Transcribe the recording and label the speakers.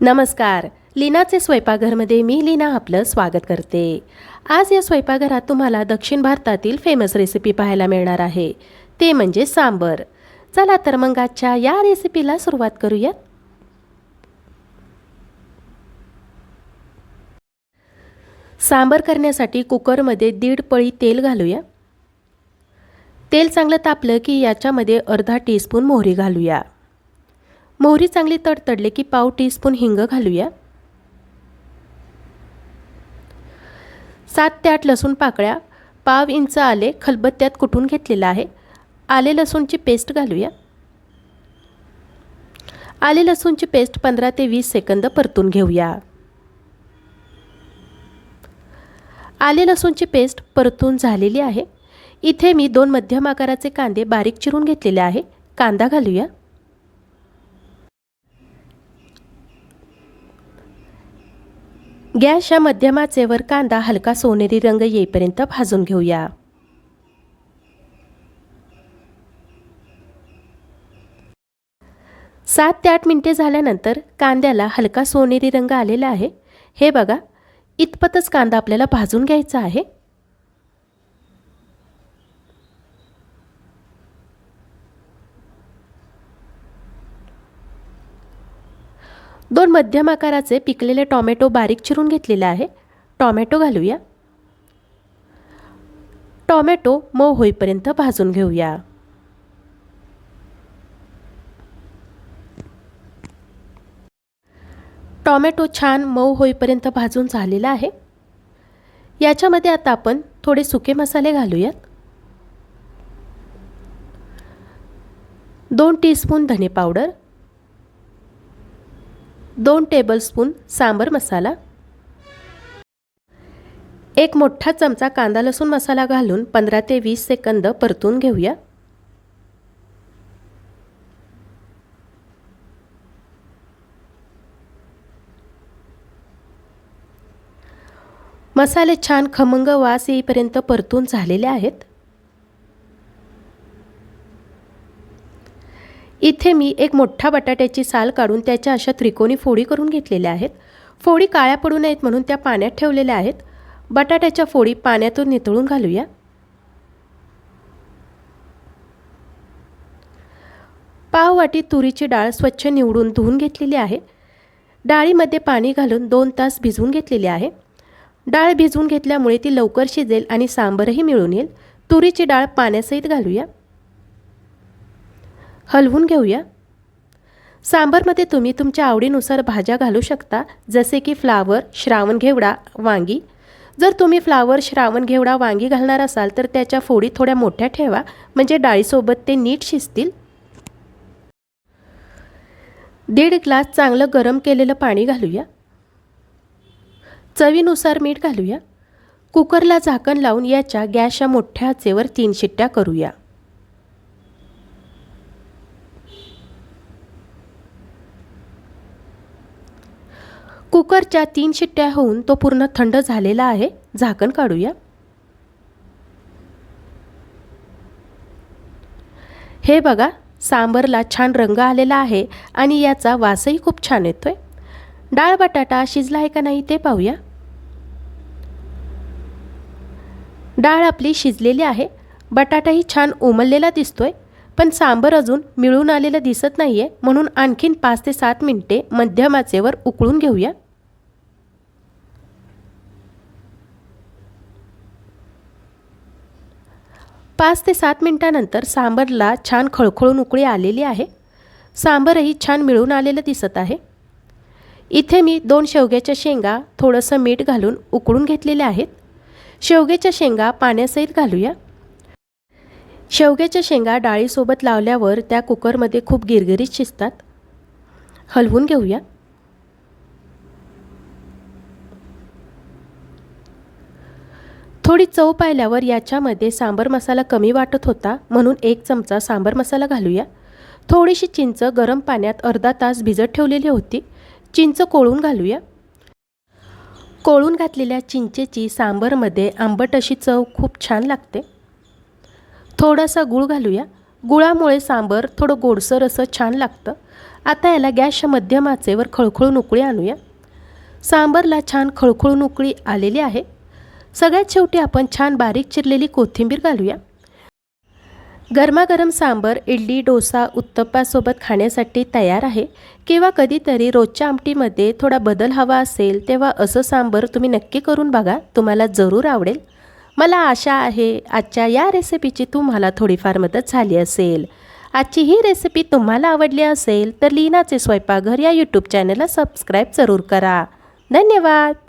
Speaker 1: नमस्कार. लीनाचे स्वयंपाकघरमध्ये मी लीना आपलं स्वागत करते. आज या स्वयंपाकघरात तुम्हाला दक्षिण भारतातील फेमस रेसिपी पाहायला मिळणार आहे. ते म्हणजे सांबर. चला तर मग आजच्या या रेसिपीला सुरुवात करूयात. सांबर करण्यासाठी कुकरमध्ये दीड पळी तेल घालूया. तेल चांगलं तापलं की याच्यामध्ये अर्धा टीस्पून मोहरी घालूया. मोहरी चांगली तडतडले की पाव टीस्पून हिंग घालूया. सात ते आठ लसूण पाकळ्या. पाव इंच आले खलबत्त्यात कुटून घेतलेलं आहे? आले लसूणची पेस्ट घालूया. आले लसूणची पेस्ट पंधरा ते वीस सेकंद परतून घेऊया. आले लसूणची पेस्ट परतून झालेली आहे. इथे मी दोन मध्यम आकाराचे कांदे बारीक चिरून घेतलेले आहे. कांदा घालूया. गॅसच्या मध्यम आचेवर कांदा हलका सोनेरी रंग येईपर्यंत भाजून घेऊया. सात ते आठ मिनटे झाल्यानंतर कांद्याला हलका सोनेरी रंग आलेला आहे. हे बघा इतपतच कांदा आपल्याला भाजून घ्यायचा आहे. दोन मध्यम आकाराचे पिकलेले टॉमॅटो बारीक चिरून घेतलेले आहे. टॉमॅटो घालूया. टॉमॅटो मऊ होईपर्यंत भाजून घेऊया. टॉमॅटो छान मऊ होईपर्यंत भाजून झालेला आहे. याच्यामध्ये आता आपण थोडे सुके मसाले घालूयात. दोन टीस्पून धने पावडर दोन टेबलस्पून सांबर मसाला. एक मोठा चमचा कांदा लसूण मसाला घालून पंधरा ते वीस सेकंद परतून घेऊया. मसाले छान खमंग वास येईपर्यंत परतून झालेले आहेत. इथे मी एक मोठा बटाट्याची साल काढून त्याच्या अशा त्रिकोणी फोडी करून घेतलेल्या आहेत. फोडी काळ्या पडू नयेत म्हणून त्या पाण्यात ठेवलेल्या आहेत. बटाट्याच्या फोडी पाण्यातून नितळून घालूया. पाव वाटी तुरीची डाळ स्वच्छ निवडून धुवून घेतलेली आहे. डाळीमध्ये पाणी घालून दोन तास भिजवून घेतलेली आहे. डाळ भिजवून घेतल्यामुळे ती लवकर शिजेल आणि सांबरही मिळून येईल. तुरीची डाळ पाण्यासहित घालूया. हलवून घेऊया. सांबरमध्ये तुम्ही तुमच्या आवडीनुसार भाज्या घालू शकता जसे की फ्लावर श्रावण घेवडा वांगी. जर तुम्ही फ्लावर श्रावण घेवडा वांगी घालणार असाल तर त्याच्या फोडी थोड्या मोठ्या ठेवा म्हणजे डाळीसोबत ते नीट शिजतील. दीड ग्लास चांगलं गरम केलेलं पाणी घालूया. चवीनुसार मीठ घालूया. कुकरला झाकण लावून याच्या गॅसच्या मोठ्या आचेवर तीन शिट्ट्या करूया. कुकरच्या तीन शिट्ट्या होऊन तो पूर्ण थंड झालेला आहे. झाकण काढूया. हे बघा सांबरला छान रंग आलेला आहे आणि याचा वासही खूप छान येतोय. डाळ बटाटा शिजला आहे का नाही ते पाहूया. डाळ आपली शिजलेली आहे. बटाटाही छान उमललेला दिसतोय पण सांबर अजून मिळून आलेलं दिसत नाही आहे म्हणून आणखीन पाच ते सात मिनटे मध्यम आचेवर उकळून घेऊया. पाच ते सात मिनटानंतर सांबरला छान खळखळून उकळी आलेली आहे. सांबरही छान मिळून आलेलं दिसत आहे. इथे मी दोन शेवग्याच्या शेंगा थोडंसं मीठ घालून उकळून घेतलेल्या आहेत. शेवग्याच्या शेंगा पाण्यासहित घालूया. शेवग्याच्या शेंगा डाळीसोबत लावल्यावर त्या कुकरमध्ये खूप गिरगिरीत शिजतात. हलवून घेऊया. थोडी चव पाहिल्यावर याच्यामध्ये सांबर मसाला कमी वाटत होता म्हणून एक चमचा सांबर मसाला घालूया. थोडीशी चिंच गरम पाण्यात अर्धा तास भिजत ठेवलेली होती. चिंच कोळून घालूया. कोळून घातलेल्या चिंचेची सांबरमध्ये आंबट अशी चव खूप छान लागते. थोडासा गूळ घालूया. गुळामुळे सांबर थोडं गोडसर असं छान लागतं. आता याला गॅसच्या मध्यम आचेवर खळखळून उकळी आणूया. सांबरला छान खळखळून उकळी आलेली आहे. सगळ्यात शेवटी आपण छान बारीक चिरलेली कोथिंबीर घालूया. गरमागरम सांबर इडली डोसा उत्तप्पासोबत खाण्यासाठी तयार आहे. किंवा कधीतरी रोजच्या आमटीमध्ये थोडा बदल हवा असेल तेव्हा असं सांबर तुम्ही नक्की करून बघा. तुम्हाला जरूर आवडेल. मला आशा आहे आजच्या या रेसिपीची तुम्हाला थोडीफार मदत झाली असेल. आजची ही रेसिपी तुम्हाला आवडली असेल तर लीनाचे स्वयंपाकघर या यूट्यूब चॅनलला सबस्क्राईब जरूर करा. धन्यवाद!